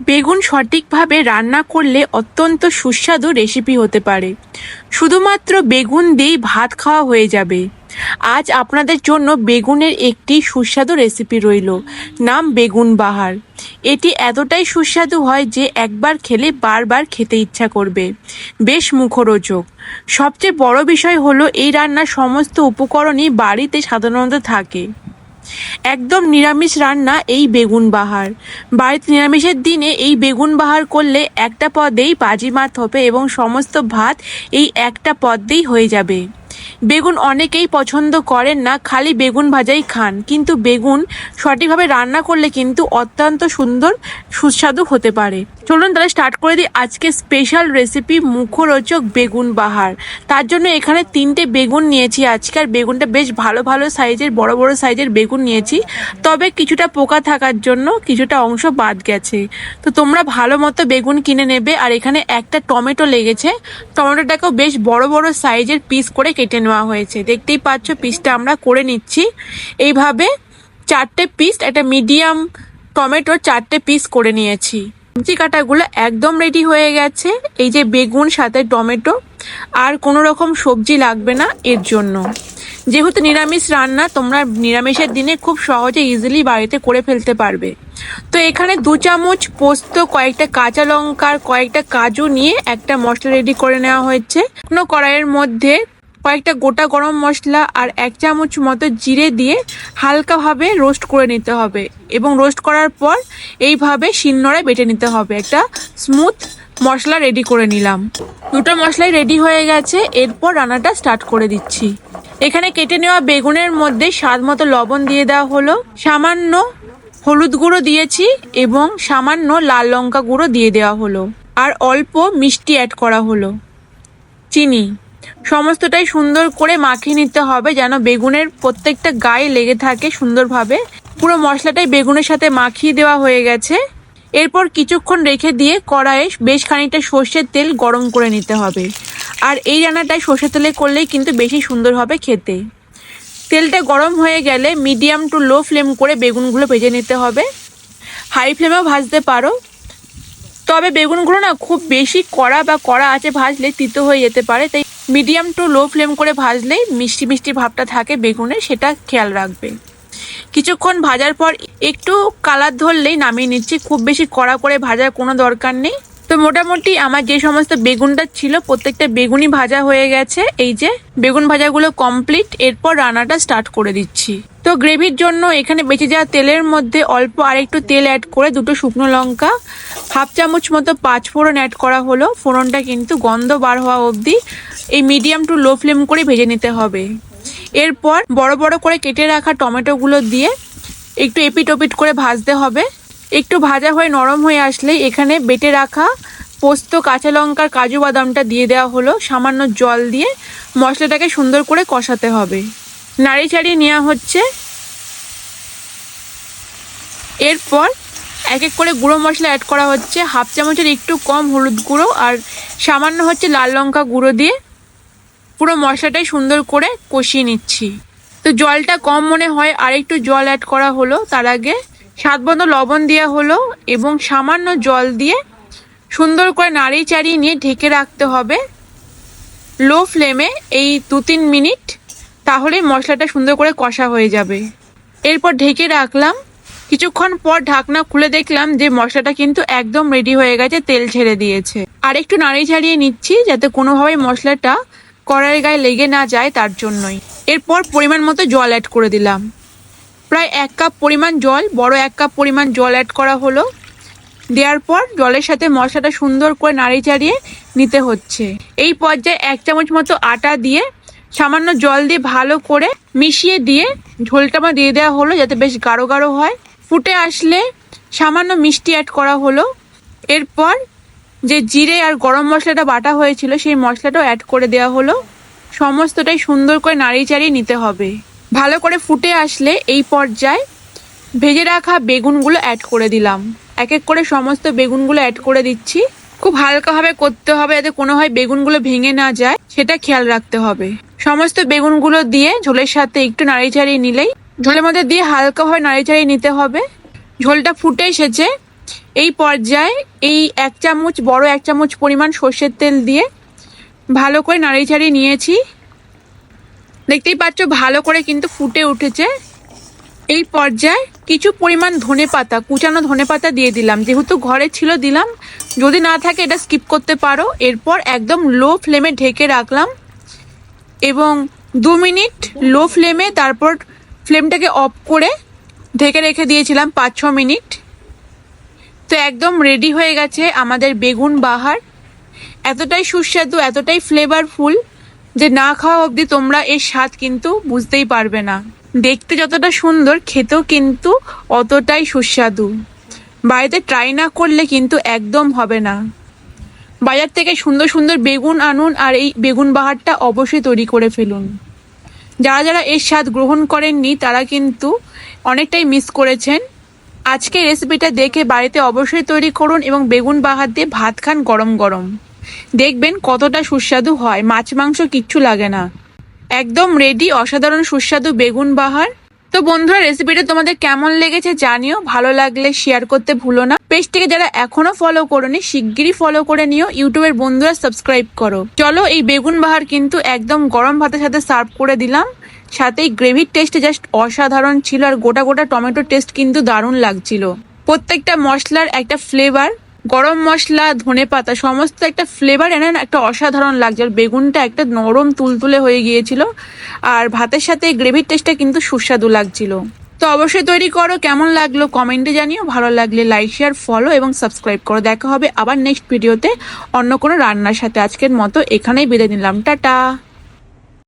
বেগুন সঠিকভাবে রান্না করলে অত্যন্ত সুস্বাদু রেসিপি হতে পারে। শুধুমাত্র বেগুন দিয়েই ভাত খাওয়া হয়ে যাবে। আজ আপনাদের জন্য বেগুনের একটি সুস্বাদু রেসিপি রইল, নাম বেগুন বাহার। এটি এতটাই সুস্বাদু হয় যে একবার খেলে বারবার খেতে ইচ্ছা করবে। বেশ মুখরোচক। সবচেয়ে বড় বিষয় হলো এই রান্নার সমস্ত উপকরণই বাড়িতে সাধারণত থাকে। একদম নিরামিষ রান্না এই বেগুন বাহার। বাড়িতে নিরামিষের দিনে এই বেগুন বাহার করলে একটা পদেই বাজিমাত হবে এবং সমস্ত ভাত এই একটা পদেই হয়ে যাবে। বেগুন অনেকেই পছন্দ করেন না, খালি বেগুন ভাজাই খান। কিন্তু বেগুন সঠিকভাবে রান্না করলে কিন্তু অত্যন্ত সুন্দর, সুস্বাদু হতে পারে। চলুন তাহলে স্টার্ট করে দিই আজকে স্পেশাল রেসিপি মুখরোচক বেগুন বাহার। তার জন্য এখানে তিনটে বেগুন নিয়েছি আজকে, আর বেগুনটা বেশ ভালো ভালো সাইজের বড় বড় সাইজের বেগুন নিয়েছি। তবে কিছুটা পোকা থাকার জন্য কিছুটা অংশ বাদ গেছে। তো তোমরা ভালো মতো বেগুন কিনে নেবে, আর এখানে একটা টমেটো লেগেছে। টমেটোটাকেও বেশ বড় বড় সাইজের পিস করে কেটে নেওয়া হয়েছে। দেখতেই পাচ্ছ পিসটা আমরা করে নিচ্ছি। এইভাবে চারটে পিস একটা মিডিয়াম টমেটো চারটে পিস করে নিয়েছি। সবজি কাটাগুলো একদম রেডি হয়ে গেছে। এই যে বেগুন, সাথে টমেটো আর কোনো রকম সবজি লাগবে না এর জন্য। যেহেতু নিরামিষ রান্না, তোমরা নিরামিষের দিনে খুব সহজে ইজিলি বাড়িতে করে ফেলতে পারবে। তো এখানে দু চামচ পোস্ত, কয়েকটা কাঁচা লঙ্কার কয়েকটা কাজু নিয়ে একটা মশলা রেডি করে নেওয়া হয়েছে। কোনো কড়াইয়ের মধ্যে কয়েকটা গোটা গরম মশলা আর এক চামচ মতো জিরে দিয়ে হালকাভাবে রোস্ট করে নিতে হবে এবং রোস্ট করার পর এইভাবে শিলনোড়ায় বেটে নিতে হবে। একটা স্মুথ মশলা রেডি করে নিলাম। দুটো মশলাই রেডি হয়ে গেছে, এরপর রান্নাটা স্টার্ট করে দিচ্ছি। এখানে কেটে নেওয়া বেগুনের মধ্যে স্বাদ মতো লবণ দিয়ে দেওয়া হলো, সামান্য হলুদ গুঁড়ো দিয়েছি এবং সামান্য লাল লঙ্কা গুঁড়ো দিয়ে দেওয়া হলো, আর অল্প মিষ্টি অ্যাড করা হলো, চিনি। সমস্তটাই সুন্দর করে মাখিয়ে নিতে হবে যেন বেগুনের প্রত্যেকটা গায়ে লেগে থাকে সুন্দরভাবে। পুরো মশলাটাই বেগুনের সাথে মাখিয়ে দেওয়া হয়ে গেছে। এরপর কিছুক্ষণ রেখে দিয়ে কড়াইয়ে বেশ খানিকটা সর্ষের তেল গরম করে নিতে হবে। আর এই রান্নাটাই সর্ষের তেলে করলেই কিন্তু বেশি সুন্দর হবে খেতে। তেলটা গরম হয়ে গেলে মিডিয়াম টু লো ফ্লেম করে বেগুনগুলো ভেজে নিতে হবে। হাই ফ্লেমেও ভাজতে পারো। তবে বেগুনগুলো না খুব বেশি কড়া বা কড়া আছে ভাজলে তিতো হয়ে যেতে পারে, তাই মিডিয়াম টু লো ফ্লেম করে ভাজলেই মিষ্টি মিষ্টি ভাবটা থাকে বেগুনে, সেটা খেয়াল রাখবে। কিছুক্ষণ ভাজার পর একটু কালার ধরলেই নামিয়ে নিচ্ছি। খুব বেশি কড়া করে ভাজার কোনো দরকার নেই। তো মোটামুটি আমার যে সমস্ত বেগুনটা ছিল, প্রত্যেকটা বেগুনই ভাজা হয়ে গেছে। এই যে বেগুন ভাজাগুলো কমপ্লিট এরপর রান্নাটা স্টার্ট করে দিচ্ছি। তো গ্রেভির জন্য এখানে বেঁচে যাওয়া তেলের মধ্যে অল্প আরেকটু তেল অ্যাড করে দুটো শুকনো লঙ্কা হাফ চামচ মতো পাঁচ ফোড়ন অ্যাড করা হলো। ফোড়নটা কিন্তু গন্ধ বার হওয়া অবধি এই মিডিয়াম টু লো ফ্লেম করে ভেজে নিতে হবে। এরপর বড় বড় করে কেটে রাখা টমেটোগুলো দিয়ে একটু এপিট ওপিট করে ভাজতে হবে। একটু ভাজা হয়ে নরম হয়ে আসলে এখানে বেটে রাখা পোস্ত, কাঁচা লঙ্কার কাজু বাদামটা দিয়ে দেওয়া হলো। সামান্য জল দিয়ে মশলাটাকে সুন্দর করে কষাতে হবে। নাড়ি চাড়িয়ে নেওয়া হচ্ছে। এরপর এক এক করে গুঁড়ো মশলা অ্যাড করা হচ্ছে। হাফ চামচের একটু কম হলুদ গুঁড়ো আর সামান্য হচ্ছে লাল লঙ্কা গুঁড়ো দিয়ে পুরো মশলাটাই সুন্দর করে কষিয়ে নিচ্ছি। তো জলটা কম মনে হয় আর একটু জল অ্যাড করা হলো। তার আগে স্বাদ মতো লবণ দেওয়া হলো এবং সামান্য জল দিয়ে সুন্দর করে নাড়িয়ে চাড়িয়ে নিয়ে ঢেকে রাখতে হবে। লো ফ্লেমে এই দু তিন মিনিট তাহলেই মশলাটা সুন্দর করে কষা হয়ে যাবে। এরপর ঢেকে রাখলাম। কিছুক্ষণ পর ঢাকনা খুলে দেখলাম যে মশলাটা কিন্তু একদম রেডি হয়ে গেছে, তেল ছেড়ে দিয়েছে। আর একটু নাড়িয়ে ছাড়িয়ে নিচ্ছি যাতে কোনোভাবে মশলাটা কড়াইয়ের গায়ে লেগে না যায় তার জন্যই। এরপর পরিমাণ মতো জল অ্যাড করে দিলাম। প্রায় এক কাপ পরিমাণ জল, বড় এক কাপ পরিমাণ জল অ্যাড করা হলো। দেওয়ার পর জলের সাথে মশলাটা সুন্দর করে নাড়িয়ে চাড়িয়ে নিতে হচ্ছে। এই পর্যায়ে এক চামচ মতো আটা দিয়ে সামান্য জল দিয়ে ভালো করে মিশিয়ে দিয়ে ঝোলটা দিয়ে দেওয়া হলো যাতে বেশ গাঢ় গাঢ় হয়। ফুটে আসলে সামান্য মিষ্টি অ্যাড করা হলো। এরপর যে জিরে আর গরম মশলাটা বাটা হয়েছিল, সেই মশলাটাও অ্যাড করে দেওয়া হলো। সমস্তটাই সুন্দর করে নাড়িয়ে চাড়িয়ে নিতে হবে। ভালো করে ফুটে আসলে এই পর্যায়ে ভেজে রাখা বেগুনগুলো অ্যাড করে দিলাম। এক এক করে সমস্ত বেগুনগুলো অ্যাড করে দিচ্ছি। খুব হালকাভাবে করতে হবে যাতে কোনো হয় বেগুনগুলো ভেঙে না যায়, সেটা খেয়াল রাখতে হবে। সমস্ত বেগুনগুলো দিয়ে ঝোলের সাথে একটু নাড়িয়ে চাড়িয়ে নিলেই, ঝোলের মধ্যে দিয়ে হালকাভাবে নাড়িয়ে চাড়িয়ে নিতে হবে। ঝোলটা ফুটে এসেছে এই পর্যায়ে এই এক চামচ, বড় এক চামচ পরিমাণ সর্ষের তেল দিয়ে ভালো করে নাড়িয়ে চাড়িয়ে নিয়েছি। দেখতেই পাচ্ছ, ভালো করে কিন্তু ফুটে উঠেছে। এই পর্যায়ে কিছু পরিমাণ ধনে পাতা, কুচানো ধনে পাতা দিয়ে দিলাম। যেহেতু ঘরে ছিল, দিলাম। যদি না থাকে, এটা স্কিপ করতে পারো। এরপর একদম লো ফ্লেমে ঢেকে রাখলাম। এবং দু মিনিট লো ফ্লেমে তারপর ফ্লেমটাকে অফ করে ঢেকে রেখে দিয়েছিলাম পাঁচ ছ মিনিট। তো একদম রেডি হয়ে গেছে আমাদের বেগুন বাহার। এতটাই সুস্বাদু, এতটাই ফ্লেভারফুল যে না খাওয়া অবধি তোমরা এর স্বাদ কিন্তু বুঝতেই পারবে না। দেখতে যতটা সুন্দর, খেতেও কিন্তু অতটাই সুস্বাদু। বাড়িতে ট্রাই না করলে কিন্তু একদম হবে না। বাজার থেকে সুন্দর সুন্দর বেগুন আনুন আর এই বেগুন বাহারটা অবশ্যই তৈরি করে ফেলুন। যারা যারা এর স্বাদ গ্রহণ করেননি তারা কিন্তু অনেকটাই মিস করেছেন। আজকে রেসিপিটা দেখে বাড়িতে অবশ্যই তৈরি করুন এবং বেগুন বাহার দিয়ে ভাত খান গরম গরম। দেখবেন কতটা সুস্বাদু হয়, মাছ মাংস কিচ্ছু লাগে না। একদম রেডি অসাধারণ সুস্বাদু বেগুন বাহার। তো বন্ধুরা রেসিপিটা তোমাদের কেমন লেগেছে জানিও, ভালো লাগলে শেয়ার করতে ভুলো না। পেজটিকে যারা এখনও ফলো করোনি, শিগগিরই ফলো করে নিও, ইউটিউবের বন্ধুরা সাবস্ক্রাইব করো। চলো, এই বেগুন বাহার কিন্তু একদম গরম ভাতের সাথে সার্ভ করে দিলাম। সাথে গ্রেভির টেস্ট জাস্ট অসাধারণ ছিল আর গোটা গোটা টমেটো টেস্ট কিন্তু দারুণ লাগছিল। প্রত্যেকটা মশলার একটা ফ্লেভার গরম মশলা, ধনে পাতা, সমস্ত একটা ফ্লেভার এনে একটা অসাধারণ লাগছে। আর বেগুনটা একটা নরম তুলতুলে হয়ে গিয়েছিল আর ভাতের সাথে গ্রেভির টেস্টটা কিন্তু সুস্বাদু লাগছিল। তো অবশ্যই তৈরি করো, কেমন লাগল কমেন্টে জানিও, ভালো লাগলে লাইক শেয়ার ফলো এবং সাবস্ক্রাইব করো। দেখা হবে আবার নেক্সট ভিডিওতে অন্য কোনো রান্নার সাথে। আজকের মতো এখানেই বেঁধে নিলাম। টাটা!